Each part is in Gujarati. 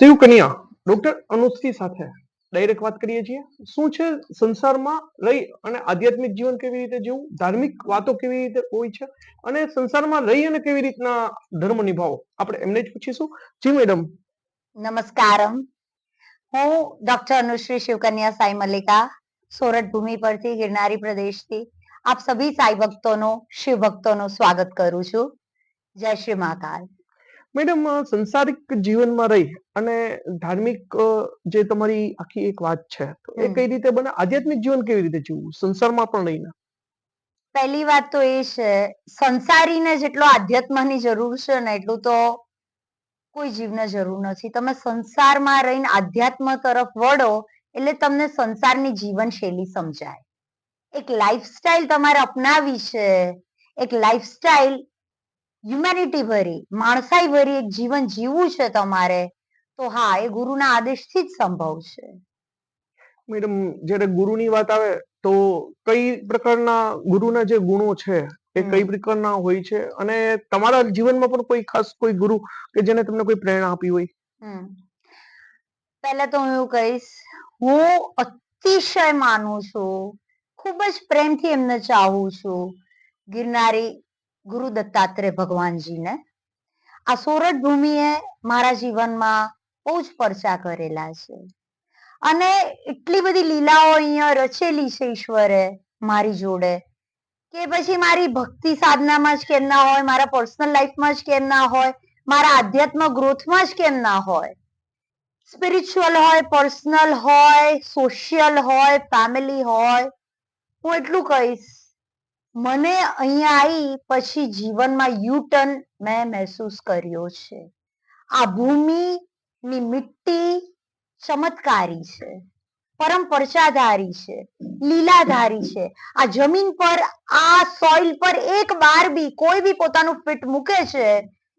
શિવ કન્યા ડોક્ટર અનુશ્રી સાથે ડાયરેક્ટ વાત કરીએ છીએ. શું છે સંસારમાં રહી અને આધ્યાત્મિક જીવન કેવી રીતે જીવવું? ધાર્મિક વાતો કેવી રીતે હોય છે? અને સંસારમાં રહી અને કેવી રીતના ધર્મ નિભાવો? આપણે એમને જ પૂછીશું. જી મેડમ નમસ્કાર હું ડોક્ટર અનુશ્રી શિવકન્યા સાઈ મલ્લિકા, સોરઠ ભૂમિ પરથી ગિરનારી પ્રદેશથી આપ સભી સાઈ ભક્તોનો, શિવ ભક્તોનો સ્વાગત કરું છું. જય શ્રી મહાકાલ. મેડમ સંસારિક જીવનમાં રહી અને ધાર્મિક જે તમારી આખી એક વાત છે તો એ. કઈ રીતે બને? આધ્યાત્મિક જીવન કેવી રીતે જીવવું? સંસારમાં પણ રહીને. પહેલી વાત તો એ છે સંસારીને જેટલો આધ્યાત્મની જરૂર છે ને એટલું તો કોઈ જીવને જરૂર નથી. તમે સંસારમાં રહીને આધ્યાત્મ તરફ વળો એટલે તમને સંસારની જીવનશૈલી સમજાય. એક લાઈફસ્ટાઈલ તમારે અપનાવી છે એક લાઈફસ્ટાઈલ હ્યુમેનિટી ભરી માણસાઈ ભરી એક જીવન જીવવું છે તમારે તો હા એ ગુરુના આદેશથી જ સંભવ છે. મેડમ જ્યારે ગુરુની વાત આવે તો કઈ પ્રકારના ગુરુના જે ગુણો છે એ કઈ પ્રકારના હોય છે? અને તમારા જીવનમાં પણ કોઈ ખાસ કોઈ ગુરુ કે જેને તમને કોઈ પ્રેરણા આપી હોય? હમ. પહેલા તો હું એવું કહીશ હું અતિશય માનું છું ખૂબ જ પ્રેમથી એમને ચાહું છું. ગિરનારી ગુરુ દત્તાત્રેય ભગવાનજીને. આ સોરઠ ભૂમિએ મારા જીવનમાં બહુ જ પરચા કરેલા છે. અને એટલી બધી લીલાઓ અહીંયા રચેલી છે ઈશ્વરે મારી જોડે, કે પછી મારી ભક્તિ સાધનામાં જ કેમ ના હોય, મારા પર્સનલ લાઈફમાં જ કેમ ના હોય, મારા આધ્યાત્મ ગ્રોથમાં જ કેમ ના હોય. સ્પિરિચ્યુઅલ હોય, પર્સનલ હોય, સોશિયલ હોય, ફેમિલી હોય, હું એટલું કહીશ. મને અહીંયા આવી પછી જીવનમાં યુટર્ન મેં મહેસૂસ કર્યો છે. આ ભૂમિની મિટ્ટી ચમત્કારી છે, પરમ પરચાધારી છે, લીલાધારી છે. આ જમીન પર, આ સોઇલ પર એક બાર બી, કોઈ બી પોતાનું ફીટ મૂકે છે,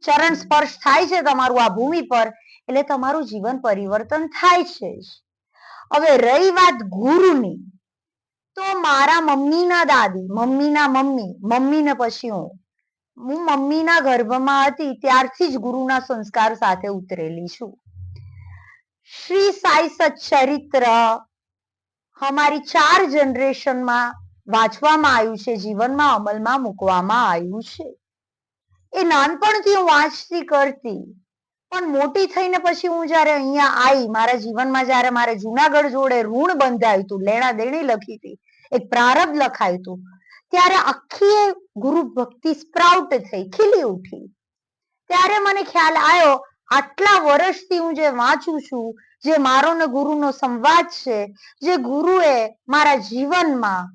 ચરણ સ્પર્શ થાય છે તમારું આ ભૂમિ પર, એટલે તમારું જીવન પરિવર્તન થાય છે હવે રહી વાત ગુરુની. તો મારા મમ્મીના દાદી, મમ્મીના મમ્મી, મમ્મીને પછી હું. હું મમ્મીના ગર્ભમાં હતી, ત્યારથી જ ગુરુના સંસ્કાર સાથે ઉતરેલી છું. શ્રી સાઈ સચ્ચરિત્ર અમારી ચાર જનરેશનમાં વાંચવામાં આવ્યું છે, જીવનમાં અમલમાં મૂકવામાં આવ્યું છે. એ નાનપણથી હું વાંચતી કરતી પણ મોટી થઈને પછી હું જયારે અહીંયા આવી મારા જીવનમાં જયારે મારે જુનાગઢ જોડે ઋણ બંધાયું હતું, લેણા દેણી લખી હતી, એક પ્રારબ્ધ લખાયું હતું, ત્યારે આખી ગુરુ ભક્તિ સ્પ્રાઉટ થઈ, ખીલી ઉઠી. ત્યારે મને ખ્યાલ આવ્યો, આટલા વર્ષથી હું જે વાંચું છું, જે મારો ને ગુરુનો સંવાદ છે, જે ગુરુએ મારા જીવનમાં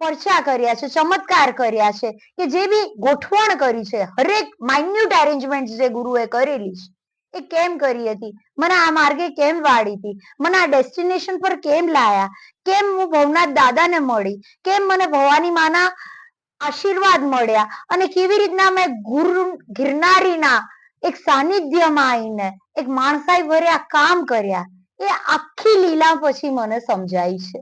પરચા કર્યા છે, ચમત્કાર કર્યા છે, કે જે બી ગોઠવણ કરી છે, હરેક માઇન્યુટ એરેન્જમેન્ટ જે ગુરુએ કરેલી છે એ કેમ કરી હતી? મને આ માર્ગે કેમ વાળી હતી? મને આ ડેસ્ટિનેશન પર કેમ લાયા? કેમ હું ભવનાથ દાદાને મળી? કેમ મને ભવાની માના આશીર્વાદ મળ્યા? અને કેવી રીતના મેં ગુરુ ગિરનારીના એક સાનિધ્યમાં આવીને એક માણસાઈ ભર્યા કામ કર્યા? એ આખી લીલા પછી મને સમજાય છે.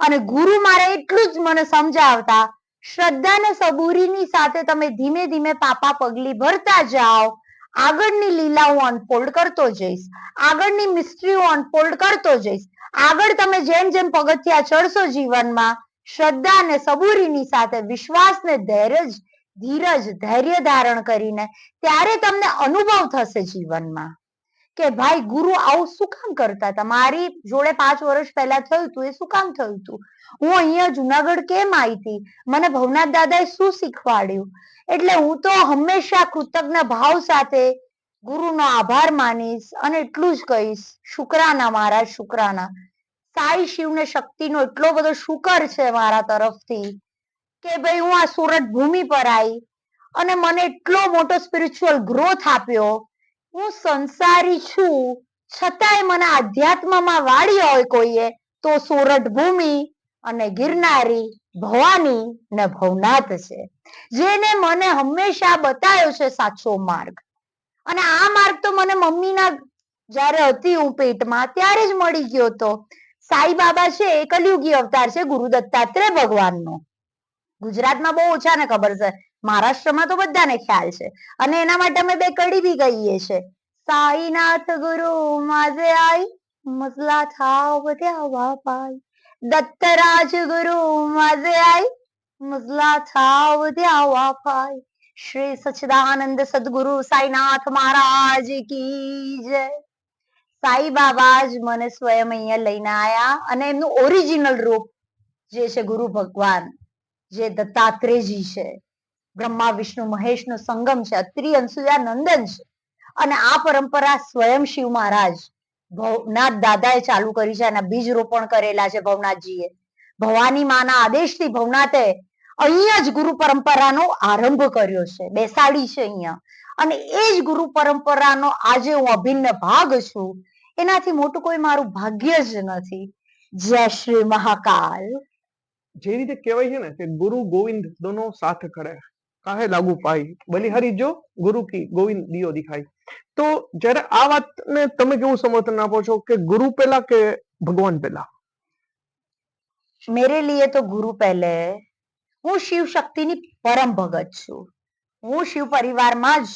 અને ગુરુ મારે એટલું જ મને સમજાવતા શ્રદ્ધા ને સબૂરીની સાથે તમે ધીમે ધીમે પાપા પગલી ભરતા જાઓ આગળની લીલા હું અનફોલ્ડ કરતો જઈશ. આગળની મિસ્ટ્રી હું અનફોલ્ડ કરતો જઈશ. આગળ તમે જેમ જેમ પગથિયા ચડશો જીવનમાં, શ્રદ્ધા અને સબૂરીની સાથે વિશ્વાસ ને ધૈર્ય ધીરજ, ધૈર્ય ધારણ કરીને, ત્યારે તમને અનુભવ થશે જીવનમાં. કે ભાઈ ગુરુ આવું શું કામ કરતા હતા? મારી જોડે પાંચ વર્ષ પહેલા થયું હતું એ શું કામ થયું હતું હું અહીંયા જુનાગઢ કેમ આવી હતી મને ભવનાથ દાદાએ શું શીખવાડ્યું? એટલે હું તો હંમેશા કૃતજ્ઞ ભાવ સાથે ગુરુનો આભાર માનીશ અને એટલું જ કહીશ, શુક્રાના મારા શુક્રાના. સાઈ શિવને શક્તિનો એટલો બધો શુકર છે મારા તરફથી કે ભાઈ હું આ સુરત ભૂમિ પર આવી અને મને એટલો મોટો સ્પિરિચ્યુઅલ ગ્રોથ આપ્યો હું સંસારી છું, છતાંય મને આધ્યાત્મમાં વાળી હોય કોઈએ, તો સોરઠ ભૂમિ અને ગિરનારી ભવાની ને ભવનાથ છે, જેને મને હંમેશા બતાવ્યો છે સાચો માર્ગ. અને આ માર્ગ તો મને મમ્મીના જ્યારે હતી હું પેટમાં, ત્યારે જ મળી ગયો હતો. સાઈ બાબા છે, એ કલયુગી અવતાર છે ગુરુ દત્તાત્રેય ભગવાનનો. ગુજરાતમાં બહુ ઓછાને ખબર છે. મહારાષ્ટ્રમાં તો બધાને ખ્યાલ છે. અને એના માટે અમે બે કડી બી કહીએ છે. સાઈનાથ ગુરુ, માજે આઈ મસલા થાવ વધ્યા વાપાઈ દત્તરાજ ગુરુ, માજે આઈ મસલા થાવ વધ્યા વાપાઈ શ્રી સચિદાનંદ સદગુરુ, સાઈનાથ મહારાજ કી જય. સાઈ બાબા જ મને સ્વયં અહીંયા લઈને આયા અને એમનું ઓરિજિનલ રૂપ જે છે ગુરુ ભગવાન, જે દત્તાત્રેયજી છે. બ્રહ્મા, વિષ્ણુ મહેશ સંગમ છે અત્રિ અંશુયા નંદન છે. અને આ પરંપરા સ્વયં શિવ મહારાજ ભવનાથ દાદાએ ચાલુ કરી છે અને બીજ રોપણ કરેલા છે ભવનાથજીએ. ભવાની માના આદેશથી ભવનાથે અહીંયા જ ગુરુ પરંપરાનો આરંભ કર્યો છે, બેસાડી છે અહીંયા. અને એ જ ગુરુ પરંપરાનો આજે હું અભિન્ન ભાગ છું. એનાથી મોટું કોઈ મારું ભાગ્ય જ નથી. જય શ્રી મહાકાલ. જે રીતે કહેવાય છે ને કે ગુરુ ગોવિંદ દોનો સાથ ખડે કાહે લાગુ પાઈ બલિહારી જો ગુરુ કી ગોવિંદ દિયો દિખાય. તો જ્યારે આ વાતને તમે કેવું સમર્થન આપો છો કે ગુરુ પહેલા કે ભગવાન પહેલા મેરે લીએ તો ગુરુ પહેલે હું શિવ શક્તિની પરમ ભગત છું. હું શિવ પરિવારમાં જ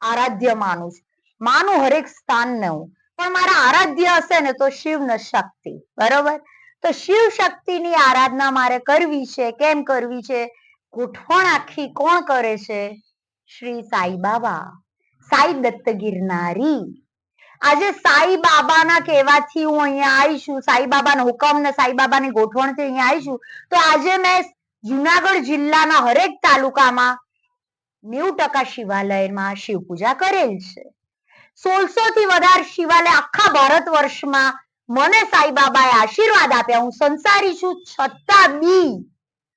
આરાધ્ય માનું છું. માનું હરેક સ્થાનને હું. પણ મારા આરાધ્ય હશે ને તો શિવ ને શક્તિ. બરોબર? તો શિવ શક્તિની આરાધના મારે કરવી છે, કેમ કરવી છે? ગોઠવણ આખી કોણ કરે છે? શ્રી સાઈ બાબા. સાઈ દત્ત ગિરનારી આજે સાઈ બાબાના કહેવાથી હું અહીંયા આવી સાઈ બાબાના હુકમ ને સાઈ બાબાની ગોઠવણથી અહીંયા આવી તો આજે મેં જુનાગઢ જિલ્લાના હરેક તાલુકામાં નેવું ટકા શિવાલયમાં શિવ પૂજા કરેલ છે. સોળસો થી વધારે શિવાલય આખા ભારત વર્ષમાં મને સાઈ બાબાએ આશીર્વાદ આપ્યા. હું સંસારી છું છતાં બી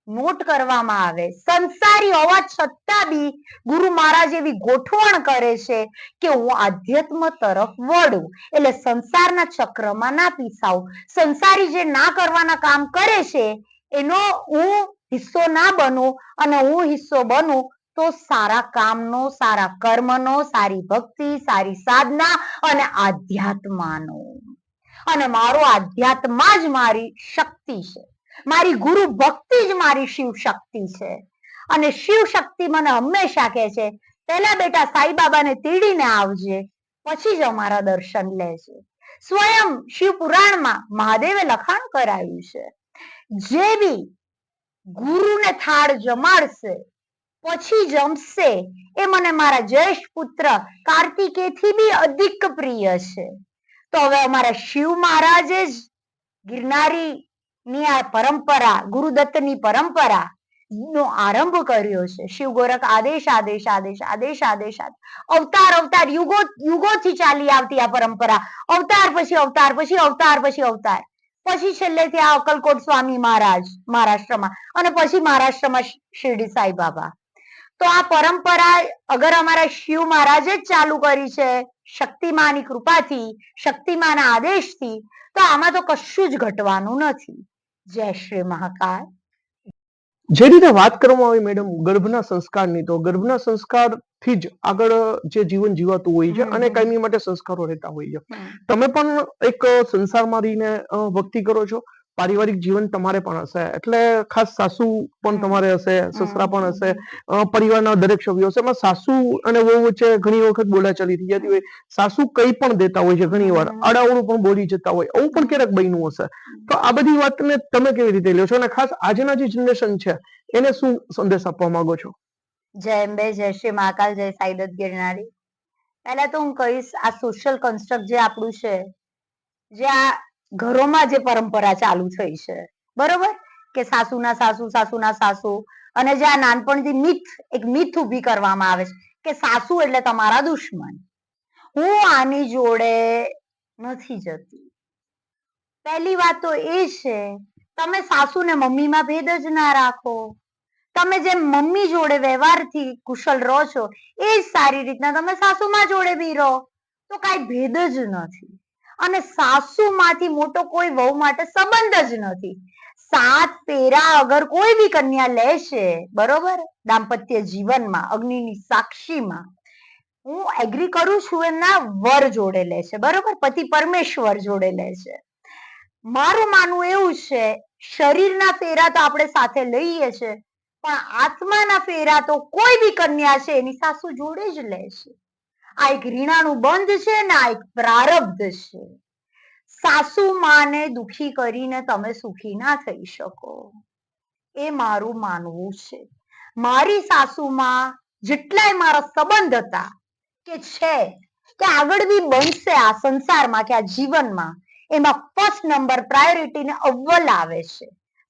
નોટ કરવામાં આવે. સંસારી હોવા છતાં બી ગુરુ મહારાજ એવી ગોઠવણ કરે છે કે હું આધ્યાત્મ તરફ વળું. એટલે સંસારના ચક્રમાં ના પીસાવ સંસારી જે ના કરવાના કામ કરે છે, એનો હું હિસ્સો ના બનું અને હું હિસ્સો બનું તો સારા કામનો, સારા કર્મનો, સારી ભક્તિ, સારી સાધના અને આધ્યાત્માનો. અને મારો આધ્યાત્મા જ મારી શક્તિ છે. મારી ગુરુ ભક્તિ જ મારી શિવ શક્તિ છે. અને શિવ શક્તિ મને હંમેશા કહે છે પેલા બેટા સાઈ બાબાને તીડીને આવજે, પછી જ અમારા દર્શન લેજે. સ્વયં શિવ પુરાણમાં મહાદેવે લખાણ કરાયું છે, જે બી ગુરુને થાળ જમાડશે, પછી જમશે, એ મને મારા જ્યેષ્ઠ પુત્ર કાર્તિકેયથી બી અધિક પ્રિય છે. તો હવે અમારા શિવ મહારાજે જ ગિરનારી ની આ પરંપરા ગુરુદત્તની પરંપરા નો આરંભ કર્યો છે. શિવ ગોરખ આદેશ આદેશ આદેશ આદેશ આદેશ. અવતાર અવતાર, યુગો, યુગોથી ચાલી આવતી આ પરંપરા. અવતાર પછી અવતાર પછી અવતાર પછી અવતાર. પછી છેલ્લે ત્યાં અકલકોટ સ્વામી મહારાજ મહારાષ્ટ્રમાં અને પછી મહારાષ્ટ્રમાં શિરડી સાઈ બાબા. તો આ પરંપરા અગર અમારા શિવ મહારાજે જ ચાલુ કરી છે, શક્તિમાની કૃપાથી, શક્તિમાના આદેશથી, તો આમાં તો કશું જ ઘટવાનું નથી. જય શ્રી મહાકાળ જે રીતે વાત કરવામાં આવી મેડમ ગર્ભના સંસ્કારની તો ગર્ભના સંસ્કારથી જ આગળ જે જીવન જીવાતું હોય છે અને કાયમી માટે સંસ્કારો રહેતા હોય છે. તમે પણ એક સંસારમાં રહીને ભક્તિ કરો છો? પારિવારિક જીવન તમારે પણ હશે. એટલે ખાસ સાસુ પણ તમારે હશે સસરા પણ હશે પરિવારના દરેક સભ્યો હશે. એમાં સાસુ અને વહુ વચ્ચે ઘણી વખત બોલાચાલી થઈ જતી હોય. સાસુ કઈ પણ દેતા હોય છે ઘણી વાર. હમ. પણ બોલી જતા હોય. એવું પણ ક્યારેક બન્યું હશે. તો આ બધી વાતને તમે કેવી રીતે લ્યો છો? અને ખાસ આજના જે જનરેશન છે એને શું સંદેશ આપવા માંગો છો? જય અંબે જય શ્રી મહાકાલ જય સાઈદત ગિરનારી. પહેલા તો હું કહીશ આ સોશિયલ કન્સ્ટ્રક્ટ જે આપણું છે જે આ ઘરોમાં જે પરંપરા ચાલુ થઈ છે. બરોબર? કે સાસુના સાસુ સાસુના સાસુ અને જે આ નાનપણથી મિથ, એક મિથ ઊભી કરવામાં આવે છે કે સાસુ એટલે તમારા દુશ્મન. હું આની જોડે નથી જતી. પહેલી વાત તો એ છે, તમે સાસુ ને મમ્મીમાં ભેદ જ ના રાખો. તમે જે મમ્મી જોડે વ્યવહારથી કુશળ રહો છો, એ જ સારી રીતના તમે સાસુમાં જોડે બી રહો. તો કાંઈ ભેદ જ નથી. અને સાસુમાંથી મોટો કોઈ વહુ માટે સંબંધ જ નથી. સાત પેરા અગર કોઈ બી કન્યા લેશે, બરોબર? દાંપત્ય જીવનમાં, અગ્નિની સાક્ષીમાં. હું એગ્રી કરું છું એમના વર જોડે લે છે બરોબર? પતિ પરમેશ્વર જોડે લે છે મારું માનવું એવું છે, શરીરના ફેરા તો આપણે સાથે લઈએ છે, પણ આત્માના ફેરા તો કોઈ બી કન્યા છે, એની સાસુ જોડે જ લે છે આ એક રીણાનું બંધ છે ને આ એક પ્રારબ્ધ છે. સાસુ માને દુખી કરીને તમે સુખી ના થઈ શકો. એ મારું માનવું છે. મારી સાસુમાં જેટલાય મારા સંબંધ હતા કે છે, કે આગળ બી બનશે આ સંસારમાં કે આ જીવનમાં, એમાં ફર્સ્ટ નંબર પ્રાયોરિટી ને અવ્વલ આવે છે.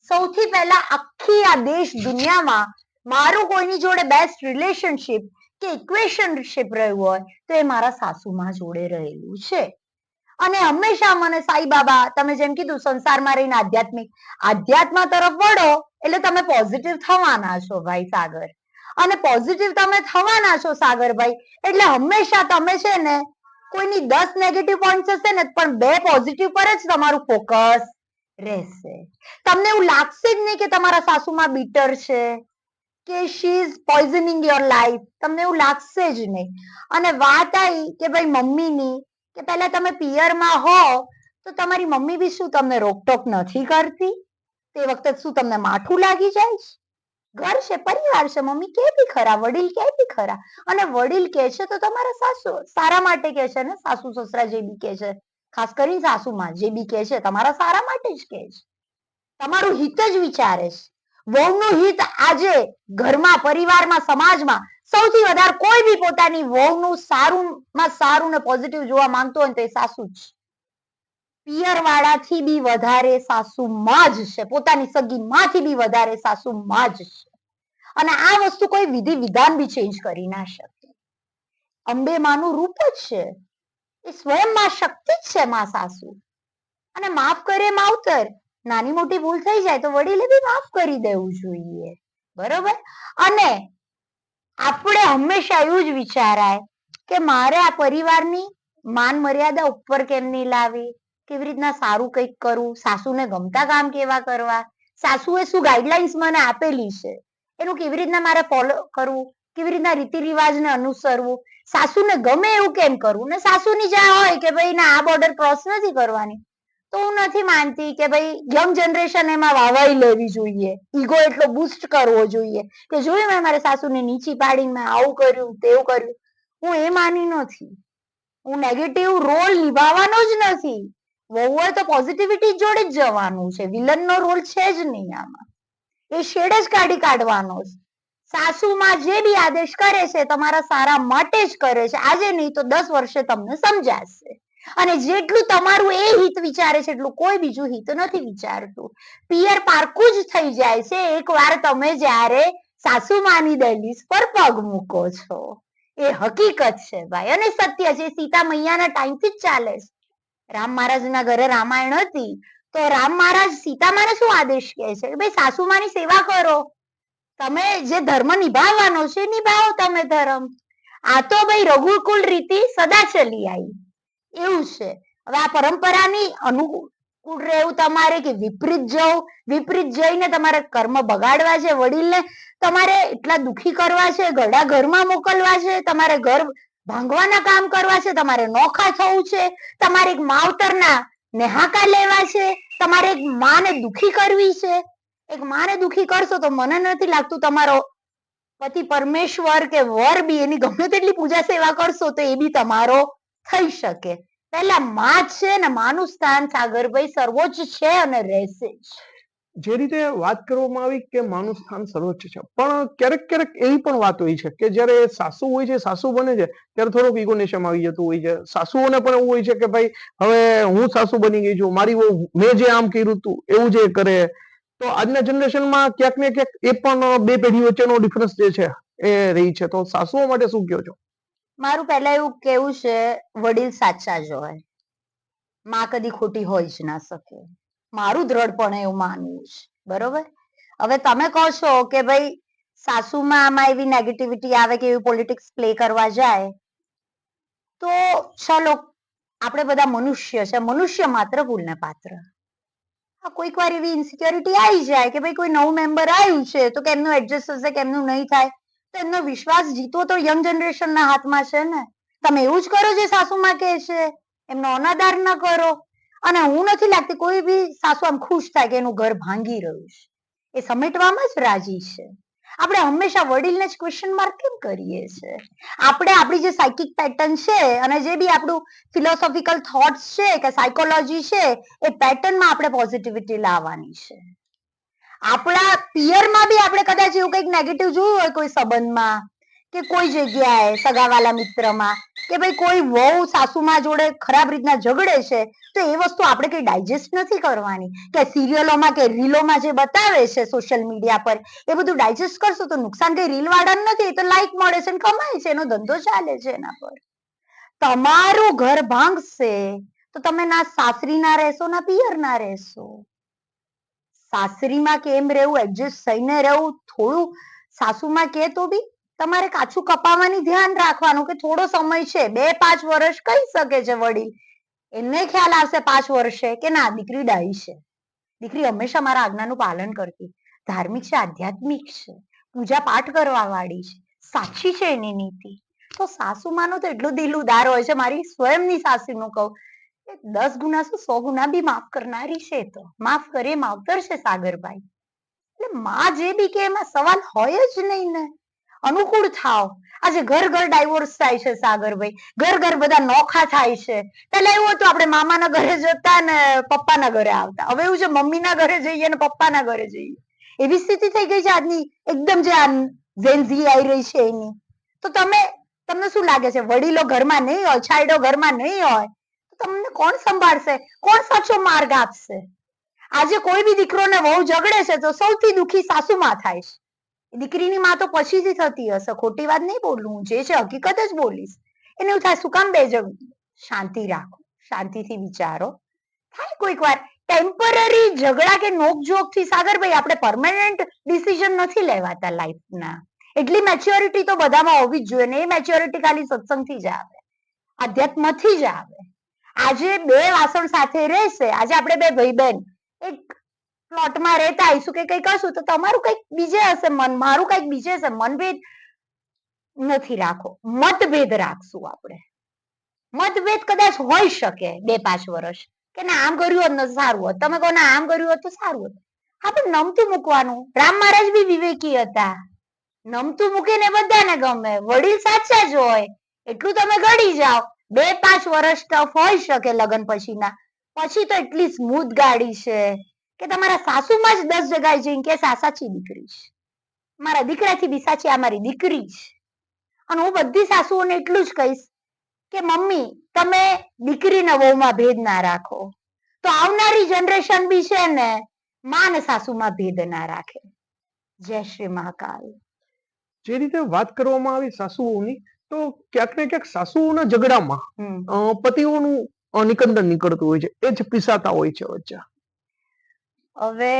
સૌથી પહેલા આખી આ દેશ દુનિયામાં મારું કોઈની જોડે બેસ્ટ રિલેશનશિપ કે ઇક્વેશનશિપ રહ્યું હોય, તો એ મારા સાસુમાં જોડે રહેલું છે. અને હંમેશા મને સાઈબાબા તમે જેમ કીધું, સંસારમાં રહીને આધ્યાત્મિક, આધ્યાત્મ તરફ વળો, એટલે તમે પોઝિટિવ થવાના છો ભાઈ સાગર. અને પોઝિટિવ તમે થવાના છો સાગરભાઈ એટલે હંમેશા તમે છે ને, કોઈની દસ નેગેટિવ પોઈન્ટ હશે ને, પણ બે પોઝિટિવ પર જ તમારું ફોકસ રહેશે. તમને એવું લાગશે જ નહીં કે તમારા સાસુમાં બીટર છે. કે she is poisoning your life તમને એવું લાગશે જ નહીં. અને વાત આવી કે ભાઈ મમ્મીની, કે પહેલા તમે પિયરમાં હો, તો તમારી મમ્મી બી શું તમને રોકટોક નથી કરતી? તે વખતે શું તમને માઠું લાગી જાય છે? ઘર છે, પરિવાર છે, મમ્મી કે બી ખરા, વડીલ કે બી ખરા. અને વડીલ કે છે તો તમારા સાસુ, સારા માટે કે છે ને? સાસુ સસરા જે બી કે છે. ખાસ કરીને સાસુમાં જે બી કે છે, તમારા સારા માટે જ કે છે. તમારું હિત જ વિચારે છે. વહુનું હિત આજે ઘરમાં, પરિવારમાં, સમાજમાં સૌથી વધારે કોઈ બી પોતાની વહુનું સારું સારું ને પોઝિટિવ જોવા માંગતો હોય તો એ સાસુ જ. પિયર વાળાથી બી વધારે સાસુ માં જ છે. પોતાની સગી માંથી બી વધારે સાસુ માં જ છે. અને આ વસ્તુ કોઈ વિધિ વિધાન બી ચેન્જ કરી ના શકે. અંબે માનું રૂપ જ છે. એ સ્વયં માં શક્તિ જ છે માં સાસુ. અને માફ કરે માવતર નાની મોટી ભૂલ થઈ જાય તો વડીલે બી માફ કરી દેવું જોઈએ. બરોબર? અને આપણે હંમેશા એવું જ વિચારાય કે મારે આ પરિવારની માન મર્યાદા ઉપર કેમ નહીં લાવી? કેવી રીતના સારું કંઈક કરવું સાસુને ગમતા કામ કેવા કરવા? સાસુએ શું ગાઈડલાઇન્સ મને આપેલી છે? એનું કેવી રીતના મારે ફોલો કરવું? કેવી રીતના રીતિ રિવાજને અનુસરવું? સાસુને ગમે એવું કેમ કરવું ને સાસુની જ્યાં હોય કે ભાઈ ના, આ બોર્ડર ક્રોસ નથી કરવાની. તો હું નથી માનતી કે ભાઈ યંગ જનરેશન એમાં વાવાઈ લેવી જોઈએ. ઈગો એટલો બુસ્ટ કરવો જોઈએ. કે જોયું મેં મારા સાસુને નીચી પાડીને મેં આવું કર્યું, તેવું કર્યું. હું એ માની નથી. હું નેગેટિવ રોલ નિભાવવાનો જ નથી. વહુએ તો પોઝિટિવિટી જોડે જ જવાનું છે. વિલનનો રોલ છે જ નહીં આમાં. એ શેડ જ કાઢી કાઢવાનો છે. સાસુમાં જે બી આદેશ કરે છે, તમારા સારા માટે જ કરે છે. આજે નહીં તો દસ વર્ષે તમને સમજાશે. અને જેટલું તમારું એ હિત વિચારે છે એટલું કોઈ બીજું હિત નથી વિચારતું. પિયર પારકું જ થઈ જાય છે. એકવાર તમે જ્યારે સાસુમાની દલીસ પર પગ મૂકો છો. એ હકીકત છે ભાઈ. અને સત્ય છે. સીતા મૈયાના ટાઈમથી જ ચાલે છે. રામ મહારાજના ઘરે રામાયણ હતી. તો રામ મહારાજ સીતામાને શું આદેશ કહે છે? કે ભાઈ, સાસુમાની સેવા કરો. તમે જે ધર્મ નિભાવવાનો છે, નિભાવો તમે ધર્મ. આ તો ભાઈ રઘુકુલ રીતિ સદા ચલી આવી. એવું છે. હવે આ પરંપરાની અનુકૂળ રહેવું તમારે કે વિપરીત જવું? વિપરીત જઈને તમારે કર્મ બગાડવા છે વડીલને? તમારે એટલા દુખી કરવા છે? ઘડા ઘરમાં મોકલવા છે? તમારે ઘર ભાંગવાના કામ કરવા છે? તમારે નોખા થવું છે? તમારે એક માવતરના નેહાકા લેવા છે? તમારે એક માને દુખી કરવી છે? એક માને દુખી કરશો તો મને નથી લાગતું તમારો પતિ પરમેશ્વર કે વર બી એની ગમે તેટલી પૂજા સેવા કરશો તો એ બી તમારો થઈ શકે. પહેલા માં છે ને માનું સ્થાન સાગરભાઈ સર્વોચ્ચ છે અને રહેશે જ. રીતે વાત કરવામાં આવી કે માનું સ્થાન સર્વોચ્ચ છે, પણ ક્યારેક ક્યારેક એવી પણ વાત હોય છે કે જ્યારે સાસુ હોય છે, સાસુ બને છે, ત્યારે થોડુંક ઇગોનેશમ આવી જતું હોય છે. સાસુઓને પણ એવું હોય છે કે ભાઈ, હવે હું સાસુ બની ગઈ છું, મારી મેં જે આમ કર્યું હતું એવું જે કરે. તો આજના જનરેશનમાં ક્યાંક ને ક્યાંક એ પણ બે પેઢી વચ્ચેનો ડિફરન્સ જે છે, એ રહી છે. તો સાસુઓ માટે શું કહો છો? મારું પહેલા એવું કેવું છે, વડીલ સાચા જ હોય. માં કદી ખોટી હોય જ ના શકે. મારું દ્રઢપણે એવું માનવું છે, બરોબર? હવે તમે કહો છો કે ભાઈ સાસુમાં આમાં એવી નેગેટિવિટી આવે કે એવી પોલિટિક્સ પ્લે કરવા જાય, તો ચલો આપણે બધા મનુષ્ય છે, મનુષ્ય માત્ર ભૂલને પાત્ર. કોઈક વાર એવી ઇન્સિક્યોરિટી આવી જાય કે ભાઈ કોઈ નવું મેમ્બર આવ્યું છે, તો કેમનું એડજસ્ટ થશે, કેમનું નહીં થાય? તો એમનો વિશ્વાસ જીતવો તો યંગ જનરેશનના હાથમાં છે ને. તમે એવું જ કરો જે સાસુમાં કહે છે. એમનો અનાદાર ન કરો. અને હું નથી લાગતી કોઈ બી સાસુ આમ ખુશ થાય કે એનું ઘર ભાંગી રહ્યું છે. એ સમેટવામાં જ રાજી છે. આપણે હંમેશા વડીલને જ ક્વેશ્ચન માર્ક કેમ કરીએ છે? આપણે આપણી જે સાયકિક પેટર્ન છે અને જે બી આપણું ફિલોસોફિકલ થોટ્સ છે કે સાયકોલોજી છે, એ પેટર્નમાં આપણે પોઝિટિવિટી લાવવાની છે. આપણા પિયરમાં બી આપણે કદાચ એવું કંઈક નેગેટિવ જોયું હોય કોઈ સંબંધમાં, કે કોઈ જગ્યાએ સગાવાલા મિત્રમાં, કે ભાઈ કોઈ વહુ સાસુમાં જોડે ખરાબ રીતના ઝઘડે છે, તો એ વસ્તુ આપણે કઈ ડાયજેસ્ટ નથી કરવાની. કે સિરિયલોમાં કે રીલોમાં જે બતાવે છે સોશિયલ મીડિયા પર, એ બધું ડાયજેસ્ટ કરશો તો નુકસાન કઈ રીલ વાળા નથી તો લાઈક મળે છે ને કમાય છે, એનો ધંધો ચાલે છે એના પર. તમારું ઘર ભાંગશે, તો તમે ના સાસરીના રહેશો, ના પિયરના રહેશો. સાસરીમાં કેમ રહેવું? એડજસ્ટ થઈને રહેવું થોડું સાસુમાં કે તો બી તમારે કાચું કપાવવાની ધ્યાન રાખવાનું કે થોડો સમય છે. બે, પાંચ વર્ષ કહી શકે છે વડીલ. એમને ખ્યાલ આવશે પાંચ વર્ષે કે ના, દીકરી ડાઈ છે. દીકરી હંમેશા મારા આજ્ઞાનું પાલન કરતી. ધાર્મિક છે, આધ્યાત્મિક છે. પૂજા પાઠ કરવા વાળી છે. સાચી છે એની નીતિ. તો સાસુમાનું તો એટલું દિલ ઉદાર હોય છે. મારી સ્વયંની સાસુનું કહું. દસ ગુના શું? સો ગુના બી માફ કરનારી છે તો. માફ કરે માવતર છે સાગરભાઈ. એટલે માં જે બી કે એમાં સવાલ હોય જ નહીં ને. અનુકૂળ થાવ આજે ઘર ઘર ડાયવોર્સ થાય છે સાગરભાઈ. ઘર ઘર બધા નોખા થાય છે. પેલા એવું હતું, આપણે મામાના ઘરે જતા ને પપ્પાના ઘરે આવતા. હવે એવું છે, મમ્મીના ઘરે જઈએ ને પપ્પાના ઘરે જઈએ. એવી સ્થિતિ થઈ ગઈ છે આજની. એકદમ જે આ ઝેનઝી આવી રહી છે એની. તો તમે, તમને શું લાગે છે? વડીલો ઘરમાં નહીં હોય, છાયડો ઘરમાં નહીં હોય? તમને કોણ સંભાળશે? કોણ સાચો માર્ગ આપશે? આજે કોઈ બી દીકરોને વહુ ઝઘડે છે તો સૌથી દુખી સાસુમાં થાય છે. દીકરીની માં તો પછીથી થતી હશે. ખોટી વાત નહીં બોલું હું જે છે હકીકત જ બોલીશ. એને એવું થાય, શું કામ બે શાંતિ રાખો. શાંતિથી વિચારો. થાય કોઈક વાર. ટેમ્પરરી ઝઘડા કે નોકઝોકથી સાગરભાઈ, આપણે પરમાનન્ટ ડિસિઝન નથી લેવાતા લાઈફના એટલી મેચ્યોરિટી તો બધામાં હોવી જ જોઈએ ને એ મેચ્યોરિટી ખાલી સત્સંગથી જ આવે. આધ્યાત્મથી જ આવે. આજે બે વાસણ સાથે રહેશે. આજે આપણે બે ભાઈ બહેન એક પ્લોટમાં રહેતા આવીશું કે કઈ કરશું તો તમારું કંઈક બીજે હશે મન, મારું કંઈક બીજે હશે. મનભેદ નથી રાખો. મતભેદ રાખશું આપણે. મતભેદ કદાચ હોઈ શકે બે પાંચ વર્ષ. કે ના, આમ કર્યું હોત ને સારું હોત. તમે કહો, ના, આમ કર્યું હોત તો સારું હોત. આપણે નમતું મૂકવાનું. રામ મહારાજ બી વિવેકી હતા. નમતું મૂકીને બધાને ગમે. વડીલ સાચા જ હોય. એટલું તમે ગળી જાઓ. બે પાંચ વર્ષ ટફ હોઈ શકે લગ્ન પછીના. પછી તો એટલી સ્મૂથ ગાડી છે કે તમારા સાસુમાં જ દસ જગ્યાએ જઈને કે સાચી દીકરી છે. મારા દીકરાથી બી સાચી આ મારી દીકરી છે. અને હું બધી સાસુઓને એટલું જ કહીશ કે મમ્મી, તમે દીકરીના વહુમાં ભેદ ના રાખો. તો આવનારી જનરેશન બી છે ને, માં ને સાસુમાં ભેદ ના રાખે. જય શ્રી મહાકાલ. જે રીતે વાત કરવામાં આવી સાસુઓની તો ક્યાંક ને ક્યાંક સાસુઓના ઝઘડામાં પતિઓનું નિકંદન નીકળતું હોય છે. એ જ પીસાતા હોય છે વચ્ચે. હવે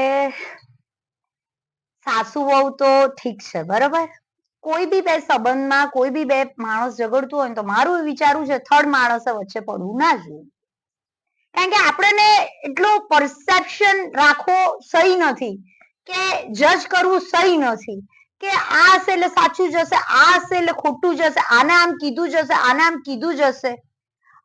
સાસુ વહુ તો ઠીક છે બરોબર? કોઈ બી બે સંબંધમાં કોઈ બી બે માણસ ઝઘડતું હોય તો મારું વિચારું વિચારવું છે થર્ડ માણસે વચ્ચે પડવું ના જોઈએ. કારણ કે આપણને એટલું પરસેપ્શન રાખવો સહી નથી કે જજ કરવું સહી નથી. કે આ હશે એટલે સાચું જશે આ હશે એટલે ખોટું જશે આને આમ કીધું જશે આને આમ કીધું જશે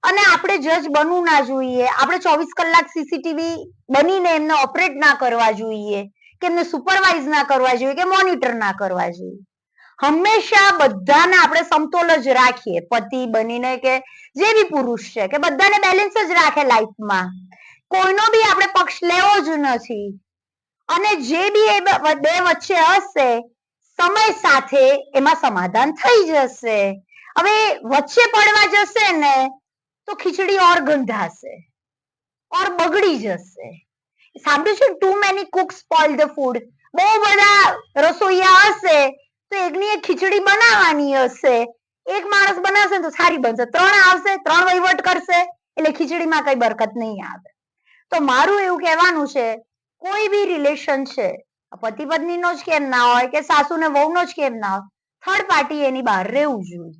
અને આપણે જજ બનવું ના જોઈએ. આપણે ચોવીસ કલાક સીસીટીવી બનીને એમને ઓપરેટ ના કરવા જોઈએ, કે એમને સુપરવાઇઝ ના કરવા જોઈએ, કે મોનિટર ના કરવા જોઈએ. હંમેશા બધાને આપણે સમતોલ જ રાખીએ. પતિ બનીને કે જે બી પુરુષ છે, કે બધાને બેલેન્સ જ રાખે લાઈફમાં કોઈનો બી આપણે પક્ષ લેવો જ નથી. અને જે બી એ બે વચ્ચે હશે સમય સાથે એમાં સમાધાન થઈ જશે. હવે વચ્ચે પડવા જશે ને, તો ખીચડી ઓર ગંધાશે, ઓર બગડી જશે. સાંભળ્યું છે too many cook spoil the food બહુ બધા રસોઈયા હશે, તો એકની એક ખીચડી બનાવવાની હશે. એક માણસ બનાવશે તો સારી બનશે. ત્રણ આવશે, ત્રણ વહીવટ કરશે, એટલે ખીચડીમાં કઈ બરકત નહીં આવે. તો મારું એવું કહેવાનું છે, કોઈ બી રિલેશન છે પતિ પત્ની નો જ કેમ ના હોય કે સાસુ ને વહુ નો જ કેમ ના હોય? થર્ડ પાર્ટી એની બહાર રહેવું જોઈએ.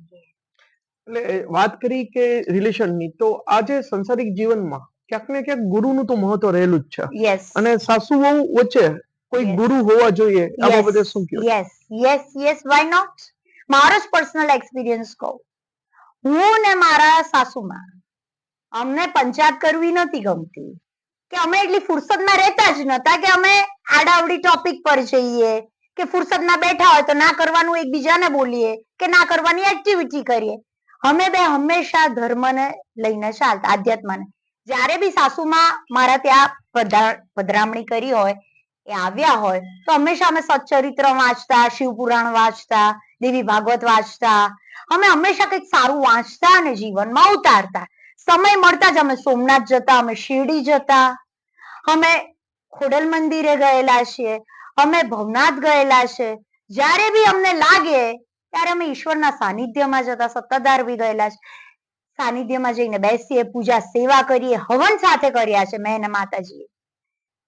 એટલે વાત કરી કે રિલેશનની તો આજે સંસારિક જીવનમાં ક્યાંક ને ક્યાંક ગુરુનું તો મહત્વ રહેલું જ છે. યસ અને સાસુ વહુ વચ્ચે કોઈ ગુરુ હોવા જોઈએ આ. બાબતે શું કહ્યું yes yes yes why not મારો જ પર્સનલ એક્સપિરિયન્સ કહું. હું ને મારા સાસુમાં અમને પંચાયત કરવી નથી ગમતી. કે અમે એટલી ફુરસદમાં રહેતા જ નતા કે અમે આડાવડી ટોપિક પર જઈએ. કે ફુરસદમાં બેઠા હોય તો ના કરવાનું એકબીજાને બોલીએ, કે ના કરવાની એક્ટિવિટી કરીએ. અમે બે હંમેશા ધર્મને લઈને ચાલતા, આધ્યાત્મને. જ્યારે બી સાસુમાં મારા ત્યાં પધા- પધરામણી કરી હોય, એ આવ્યા હોય, તો હંમેશા અમે સચ્ચરિત્ર વાંચતા, શિવપુરાણ વાંચતા, દેવી ભાગવત વાંચતા. અમે હંમેશા કંઈક સારું વાંચતા અને જીવનમાં ઉતારતા. સમય મળતા જ અમે સોમનાથ જતા, અમે શિરડી જતા. અમે ખોડલ મંદિરે ગયેલા છીએ, અમે ભવનાથ ગયેલા છે જ્યારે બી અમને લાગે, ત્યારે અમે ઈશ્વરના સાનિધ્યમાં જતા, સત્તાધાર બી ગયેલા છે સાનિધ્યમાં જઈને બેસીએ, પૂજા સેવા કરીએ, હવન સાથે કર્યા છે મેં અને માતાજીએ.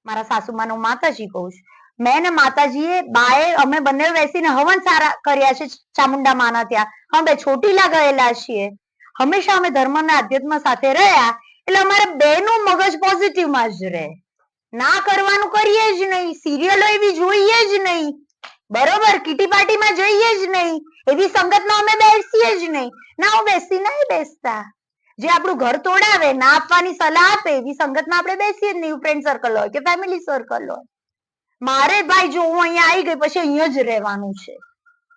મારા સાસુમાનું માતાજી કહું છું. મેં અને માતાજીએ બાએ, અમે બંને બેસીને હવન સારા કર્યા છે, ચામુંડા માના ત્યાં. અમે છોટીલા ગયેલા છીએ. હંમેશા અમે ધર્મના આધ્યાત્મ સાથે રહ્યા એટલે અમારે બેનું મગજ પોઝિટિવમાં જ રહે. ના કરવાનું કરીએ જ નહીં. સિરિયલો એવી જોઈએ જ નહીં. બરોબર કીટી પાર્ટીમાં જઈએ જ નહીં. એવી સંગતમાં અમે બેસીએ જ નહીં. ના, હું બેસી નહીં બેસતા. જે આપણું ઘર તોડાવે, ના આપવાની સલાહ આપે, એવી સંગતમાં આપણે બેસીએ જ નહીં. ફ્રેન્ડ સર્કલ હોય કે ફેમિલી સર્કલ હોય. મારે ભાઈ, જો હું અહીંયા આવી ગઈ, પછી અહીંયા જ રહેવાનું છે.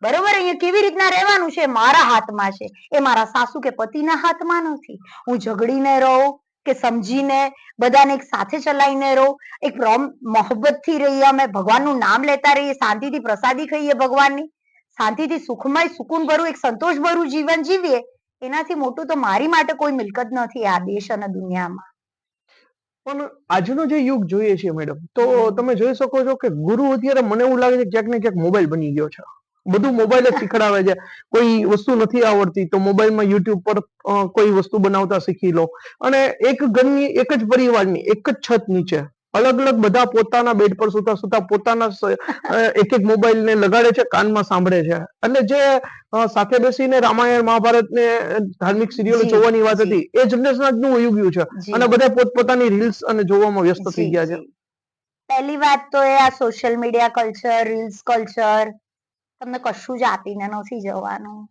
બરોબર? અહીંયા કેવી રીતના રહેવાનું છે? મારા હાથમાં છે. એ મારા સાસુ કે પતિના હાથમાં નથી. હું ઝઘડીને રહું કે સમજીને બધાને એક સાથે ચલાવીને રહું? એક મોહબ્બતથી રહીએ અમે? ભગવાનનું નામ લેતા રહીએ? શાંતિથી પ્રસાદી ખાઈએ ભગવાનની? શાંતિથી સુખમય સુકૂન ભરું, એક સંતોષ ભરું જીવન જીવીએ? એનાથી મોટું તો મારી માટે કોઈ મિલકત નથી આ દેશ અને દુનિયામાં. પણ આજનો જે યુગ જોઈએ છે મેડમ તો તમે જોઈ શકો છો કે ગુરુ અત્યારે મને એવું લાગે છે ક્યાંક ને ક્યાંક મોબાઈલ બની ગયો છે. બધું મોબાઈલ જ શીખડાવે છે. કોઈ વસ્તુ નથી આવડતી તો મોબાઈલમાં યુટ્યુબ પર કોઈ વસ્તુ બનાવતા શીખી લો. અને એક ઘરની એક જ પરિવારની એક જ છત નીચે અલગ અલગ બધા પોતાના બેડ પર સુતા સુતા પોતાના એક એક મોબાઈલ ને લગાડે છે કાનમાં સાંભળે છે. એટલે જે સાથે બેસીને રામાયણ મહાભારત ને ધાર્મિક સિરિયલો જોવાની વાત હતી એ જનરેશન આજનું વયું ગયું છે. અને બધા પોતપોતાની રીલ્સ અને જોવામાં વ્યસ્ત થઈ ગયા છે. પહેલી વાત તો એ આ social media culture reels culture તમને કશું જ આપીને નથી જવાનું.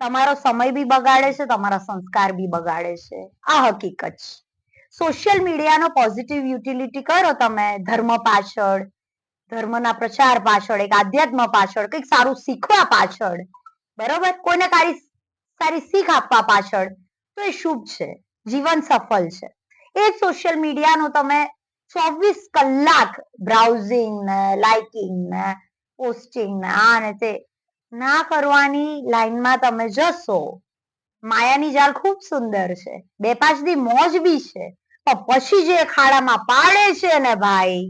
તમારો સમય બી બગાડે છે, તમારા સંસ્કાર બી બગાડે છે. આ હકીકત છે. સોશિયલ મીડિયાનો પોઝિટિવ યુટિલિટી કરો તમે. ધર્મ પાછળ, ધર્મના પ્રચાર પાછળ, એક આધ્યાત્મ પાછળ, કંઈક સારું શીખવા પાછળ. બરોબર? કોઈને કારી સારી શીખ આપવા પાછળ. તો એ શુભ છે. જીવન સફળ છે. એ સોશિયલ મીડિયાનો તમે ચોવીસ કલાક બ્રાઉઝિંગ ને લાઇકિંગ ને પોસ્ટિંગ, ને આ ને તે. ના કરવાની લાઈનમાં તમે જશો. માયાની જાળ ખૂબ સુંદર છે. બે પાંચ દી મોજ બી છે. પણ પછી જે ખાડામાં પાડે છે ને ભાઈ,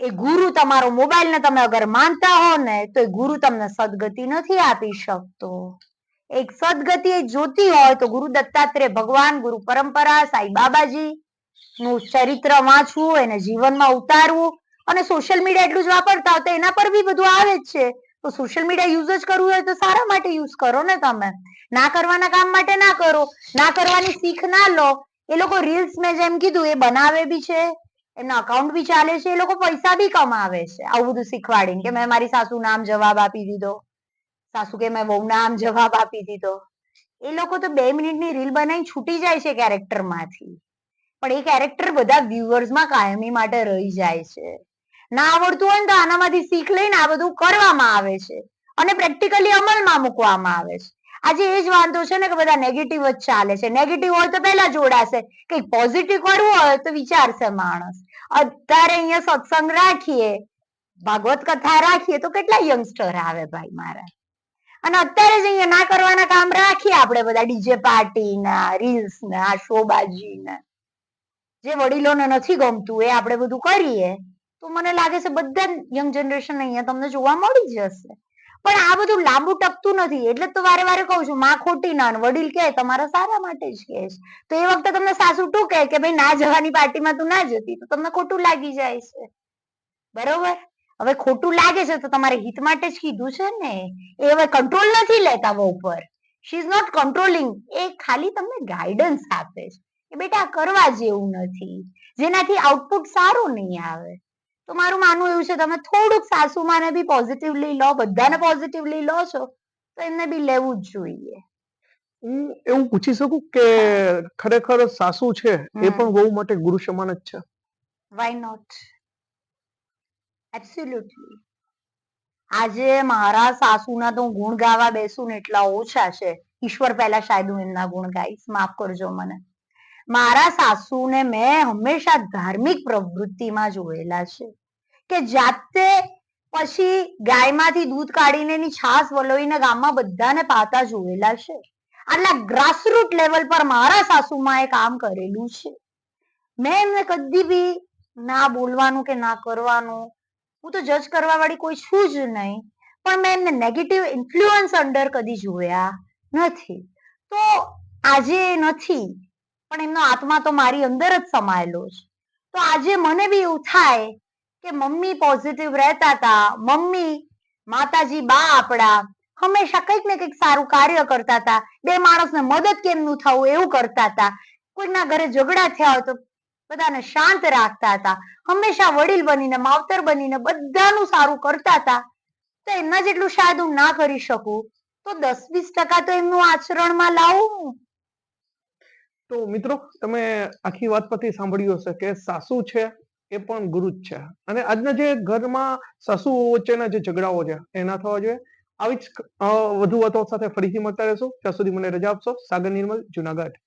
એ ગુરુ તમારો મોબાઈલ ને તમે અગર માનતા હો ને, તો એ ગુરુ તમને સદગતિ નથી આપી શકતો. એક સદગતિ એ જોતી હોય તો ગુરુ દત્તાત્રેય ભગવાન, ગુરુ પરંપરા, સાઈ બાબાજી નું ચરિત્ર વાંચવું, એને જીવનમાં ઉતારવું અને સોશિયલ મીડિયા એટલું જ વાપરતા હોય તો એના પર બી બધું આવે જ છે. તો સોશિયલ મીડિયા યુઝ જ કરવું હોય તો સારા માટે યુઝ કરો ને તમે. ના કરવાના કામ માટે ના કરો. ના કરવાની શીખ ના લો. એ લોકો રીલ્સ મેં જેમ કીધું એ બનાવે બી છે. એમના અકાઉન્ટ બી ચાલે છે. એ લોકો પૈસા બી કમાવે છે. આવું બધું શીખવાડીને કે મેં મારી સાસુ નામ જવાબ આપી દીધો. સાસુ કે મેં બહુ નામ જવાબ આપી દીધો. એ લોકો તો બે મિનિટની રીલ બનાવી છૂટી જાય છે કેરેક્ટરમાંથી. પણ એ કેરેક્ટર બધા વ્યુઅર્સમાં કાયમી માટે રહી જાય છે. ના આવડતું હોય ને તો આનામાંથી શીખ લઈને આ બધું કરવામાં આવે છે. અને પ્રેક્ટિકલી અમલમાં મૂકવામાં આવે છે. આજે એ જ વાંધો છે ને કે બધા નેગેટિવ જ ચાલે છે. નેગેટિવ હોય તો પહેલા જોડાશે. કંઈક પોઝિટિવ કરવું હોય તો વિચારશે માણસ. અત્યારે અહીંયા સત્સંગ રાખીએ, ભાગવત કથા રાખીએ, તો કેટલા યંગસ્ટર આવે ભાઈ મારા. અને અત્યારે જ અહીંયા ના કરવાના કામ રાખીએ આપણે બધા ડીજે પાર્ટી ના રીલ્સ ના શોબાજી ના જે વડીલોને નથી ગમતું, એ આપણે બધું કરીએ. તો મને લાગે છે બધા યંગ જનરેશન અહીંયા તમને જોવા મળી જશે પણ આ બધું લાંબુ ટકતું નથી, એટલે તો વારે વારે કહું છું, માં ખોટી ના વડીલ કે તમારા સારા માટે જ કહે છે. તો એ વખતે તમને સાસુ ટૂકે કે, ભાઈ, ના જવાની પાર્ટીમાં તું ના જતી. તો તમને ખોટું લાગી જાય છે. બરોબર? હવે ખોટું લાગે છે તો તમારે હિત માટે જ કીધું છે ને. એ હવે કંટ્રોલ નથી લેતા વો ઉપર. શી ઇઝ નોટ કંટ્રોલિંગ એ ખાલી તમને ગાઈડન્સ આપે છે. કે બેટા કરવા જેવું નથી. જેનાથી આઉટપુટ સારું નહીં આવે. તો મારું માનવું એવું છે તમે થોડુંક સાસુમાને બી પોઝિટિવલી લો બધાને પોઝિટિવલી લો છો તો એમને બી લેવું જ જોઈએ. હું એવું પૂછી શકું કે ખરેખર સાસુ છે એ પણ વહુ માટે ગુરુ સમાન જ છે? વાય નોટ એબ્સોલ્યુટલી આજે મારા સાસુના તો ગુણ ગાવા બેસું ને એટલા ઓછા છે. ઈશ્વર પહેલા શાયદ હું એમના ગુણ ગાઈશ માફ કરજો મને. મારા સાસુને મેં હંમેશા ધાર્મિક પ્રવૃત્તિમાં જોયેલા છે કે જાતે પછી ગાયમાંથી દૂધ કાઢીને એની છાશ વલોઈને ગામમાં બધાને પાતા જોયેલા છે. આટલા ગ્રાસરૂટ લેવલ પર મારા સાસુમાં એ કામ કરેલું છે. મેં એમને કદી બી ના બોલવાનું કે ના કરવાનું, હું તો જજ કરવા વાળી કોઈ છું જ નહીં, પણ મેં એમને નેગેટિવ ઇન્ફ્લુઅન્સ અંડર કદી જોયા નથી. તો આજે નથી પણ એમનો આત્મા તો મારી અંદર જ સમાયેલો છે. તો આજે મને બી એવું થાય કે મમ્મી પોઝિટિવ રહેતા હતા મમ્મી, માતાજી બા આપણા હંમેશા કંઈક ને કંઈક સારું કાર્ય કરતા હતા બે માણસને મદદ કેમનું થવું એવું કરતા હતા કોઈના ઘરે ઝઘડા થયા હોય તો બધાને શાંત રાખતા હતા હંમેશા વડીલ બનીને, માવતર બનીને બધાનું સારું કરતા હતા તો એમના જેટલું શાયદ હું ના કરી શકું. તો દસ વીસ ટકા તો એમનું આચરણમાં લાવું તો મિત્રો, તમે આખી વાત પરથી સાંભળ્યું હશે કે સાસુ છે એ પણ ગુરુ જ છે. અને આજના જે ઘરમાં સાસુ વચ્ચેના જે ઝઘડાઓ છે એ ના થવા જોઈએ. આવી જ વધુ વાતો સાથે ફરીથી મળતા રહેશું. ત્યાં સુધી મને રજા આપશો. સાગર નિર્મલ, જુનાગઢ.